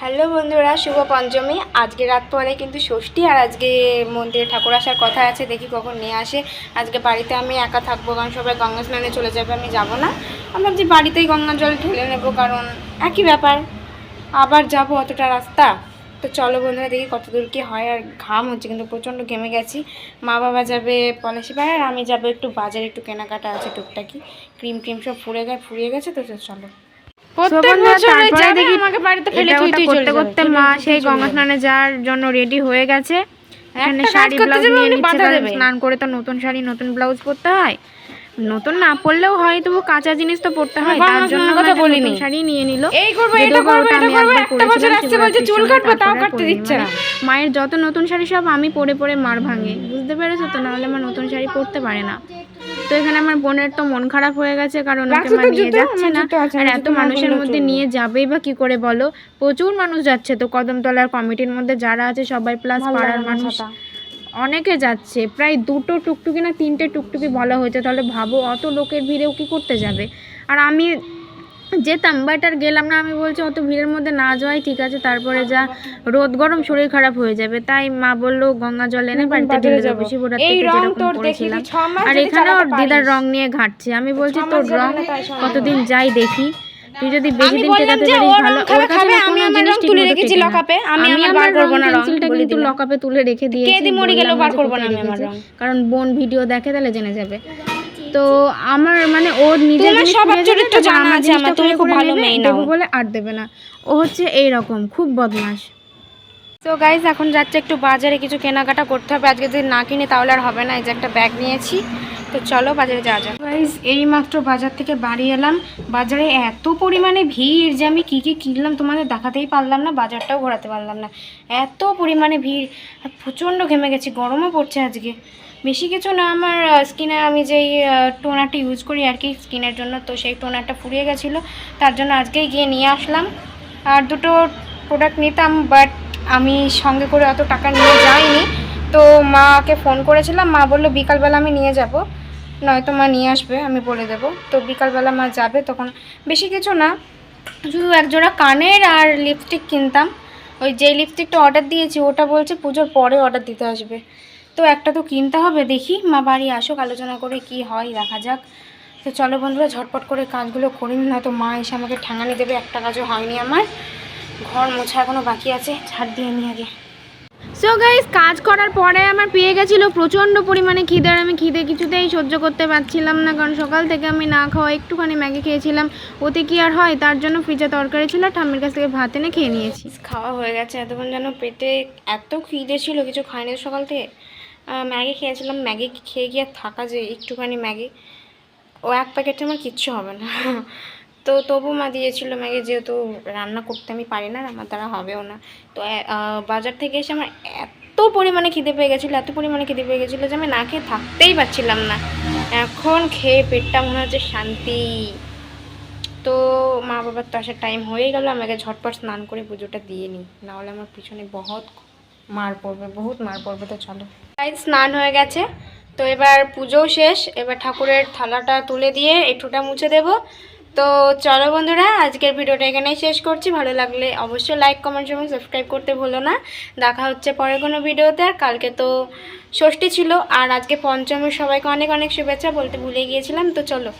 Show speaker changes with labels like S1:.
S1: Hello বন্ধুরা শুভ পঞ্চমী আজকে রাত পরে কিন্তু ষষ্ঠী, আর আজকে মন্দিরে ঠাকুর আসার কথা আছে, দেখি কখন নিয়ে আসে। আজকে বাড়িতে আমি একা থাকব কারণ সবাই গঙ্গা স্নানে চলে যাবে, আমি যাব না। আমরা যে বাড়িতেই গঙ্গা জল ঢেলে নেব, কারণ একই ব্যাপার। আবার যাব অতটা রাস্তা। তো চলো বন্ধুরা, দেখি কত দূর কী হয়, আর ঘাম হচ্ছে, কিন্তু প্রচণ্ড ঘেমে গেছি। মা বাবা যাবে পলাশি পাড়া আর আমি যাব একটু বাজারে, একটু কেনাকাটা আছে টুকটাকি। ক্রিম ট্রিম সব ফুরে গেছে, ফুরিয়ে গেছে, তো চলো।
S2: প্রত্যেক বছর যাবে আমাকে বাড়িতে ফেলে তুই তুই
S1: করতে করতে মা সেই গঙ্গা স্নানে যাওয়ার জন্য রেডি হয়ে গেছে। এখানে শাড়ি ব্লাউজ নিয়ে নিচ্ছে
S2: বাধা
S1: কারণ
S2: দেবে।
S1: স্নান করে তো নতুন শাড়ি নতুন ব্লাউজ পরতে হয়। নতুন না পরলেও হয় তবু কাঁচা জিনিস তো পরতে হয়। তার জন্য
S2: কথা বলিনি।
S1: শাড়ি নিয়ে নিল।
S2: এই করব এটা করব এটা করব একটা বছর আসছে বলছে চুল কাটবো তাও কাটতে দিচ্ছে না।
S1: মানে মায়ের যত নতুন শাড়ি সব আমি পরে পরে মার ভাঙে। বুঝতে পেরেছ তো? নাহলে আমার নতুন শাড়ি পরতে পারে না। তো এখানে আমার বোনের তো মন খারাপ হয়ে গেছে কারণ ওকে
S2: মানে
S1: মা নিয়ে যাচ্ছে না। আর এত মানুষের মধ্যে নিয়ে যাবেই বা কি করে বলো? প্রচুর মানুষ যাচ্ছে তো কদমতলার কমিটির মধ্যে যারা আছে সবাই প্লাস পাড়ার মানুষ। অনেকে যাচ্ছে প্রায় দুটো টুকটুকি না তিনটে টুকটুকি বলা হয়েছে তাহলে ভাবো অত লোকের ভিড়েও কি করতে যাবে? আর আমি যেতাম বাট আর গেলাম না। আমি বলছি অত ভিড়ের মধ্যে না যাওয়াই ঠিক আছে তারপরে যা রোদ গরম শরীর খারাপ হয়ে যাবে। তাই মা বলল গঙ্গা জল এনে বাড়িতে ঢেলে
S2: যাব।
S1: দেবো শিবরাত্রিতে
S2: এই রং
S1: যেরকম করেছিলাম।
S2: ছ মাস
S1: আর এখানে ওর দিদার। রং নিয়ে ঘাটছে। আমি বলছি তোর রং কতদিন যাই দেখি। তুই যদি বেশি দিন টেকাতে পারিস ভালো ওর কাছে
S2: আমি আমার রং তুলে রেখেছি লকআপে, আমি আমার বার করব না রং,
S1: পেন্সিলটা কিন্তু। লকআপে তুলে রেখে দিয়েছি
S2: কেদি মরে
S1: বললাম
S2: বার করব না আমি আমার রং।
S1: কারণ বোন ভিডিও দেখে তাহলে জেনে যাবে। তো আমার মানে ওর নিজের
S2: স্বভাব চরিত্র জানা আছে আমার, তুমি খুব ভালো মেয়ে নাও।
S1: বলে আর দেবে না। ও হচ্ছে এই রকম খুব বদমাশ। তো গাইজ এখন যাচ্ছে একটু বাজারে কিছু কেনাকাটা করতে হবে। আজকে যদি না কিনে তাহলে আর হবে না এই যে একটা ব্যাগ নিয়েছি। তো চলো বাজারে যাওয়া যাক। গাইজ এই মাত্র বাজার থেকে বাড়ি এলাম। বাজারে এত পরিমাণে ভিড় যে আমি কী কী কিনলাম তোমাদের দেখাতেই পারলাম না, বাজারটাও ঘোরাতে পারলাম না। এত পরিমাণে ভিড় প্রচণ্ড ঘেমে গেছি, গরমও পড়ছে আজকে। বেশি কিছু না, আমার স্কিনে আমি যেই টোনারটা ইউজ করি আর কি স্কিনের জন্য, তো সেই টোনারটা ফুরিয়ে গেছিল। তার জন্য আজকেই গিয়ে নিয়ে আসলাম। আর দুটো প্রোডাক্ট নিতাম বাট আমি সঙ্গে করে অত টাকা নিয়ে যাইনি। তো মাকে ফোন করেছিলাম, মা বলল বিকালবেলা আমি নিয়ে যাব, নয়তো মা নিয়ে আসবে, আমি বলে দেবো। তো বিকালবেলা মা যাবে তখন, বেশি কিছু না, শুধু একজোড়া কানের আর লিপস্টিক কিনতাম। ওই যে লিপস্টিকটা অর্ডার দিয়েছি, ওটা বলছে পুজোর পরে অর্ডার দিতে আসবে। তো একটা তো কিনতে হবে, দেখি, মা বাড়ি আসুক, আলোচনা করে কি হয়, দেখা যাক। তো চলো বন্ধুরা, ঝটপট করে কাজগুলো করি না তো মা এসে আমাকে ঠ্যাঙানি দেবে, একটা কাজও হয়নি আমার। ঘর মোছা এখনও বাকি আছে, ছাড় দিয়ে নি আগে। সো গাইস কাজ করার পরে আমার পেয়ে গেছিল প্রচণ্ড পরিমাণে খিদে আর আমি খিদে কিছুতেই সহ্য করতে পারছিলাম না, কারণ সকাল থেকে আমি না খাওয়া, একটুখানি ম্যাগি খেয়েছিলাম। ওতে কি আর হয়? তার জন্য ফ্রিজে তরকারি ছিল ঠাম্মির কাছ থেকে ভাত এনে খেয়ে নিয়েছি। খাওয়া হয়ে গেছে। এতক্ষণ যেন পেটে এত খিদে ছিল, কিছু খাইনি সকাল থেকে। ম্যাগি খেয়েছিলাম। ম্যাগি খেয়ে গিয়ে থাকা যে একটুখানি ম্যাগি, ও এক প্যাকেটে আমার কিচ্ছু হবে না। তো তবু মা দিয়েছিল ম্যাগি, যেহেতু রান্না করতে আমি পারি না, আমার দ্বারা হবেও না। তো বাজার থেকে এসে আমার এত পরিমাণে খিদে পেয়ে গেছিল, এত পরিমাণে খিদে পেয়ে গেছিল যে আমি না খেয়ে থাকতেই পারছিলাম না। এখন খেয়ে পেটটা মনে হচ্ছে শান্তি। তো মা বাবার তো আসার টাইম হয়ে গেল, আমাকে ঝটপট স্নান করে পুজোটা দিয়ে নিই। নাহলে আমার পিছনে বহুত মার পড়বে, বহুত মার পড়বে, তো চলো। তাই স্নান হয়ে গেছে। তো এবার পুজোও শেষ, এবার ঠাকুরের থালাটা তুলে দিয়ে একটুটা মুছে দেব। তো চলো বন্ধুরা, আজকের ভিডিওটা এখানেই শেষ করছি। ভালো লাগলে অবশ্যই লাইক কমেন্ট এবং সাবস্ক্রাইব করতে ভুলো না। দেখা হচ্ছে পরে কোনো ভিডিওতে। আর কালকে তো ষষ্ঠী ছিল। আর আজকে পঞ্চমের সবাইকে অনেক অনেক শুভেচ্ছা বলতে ভুলে গিয়েছিলাম। তো চলো।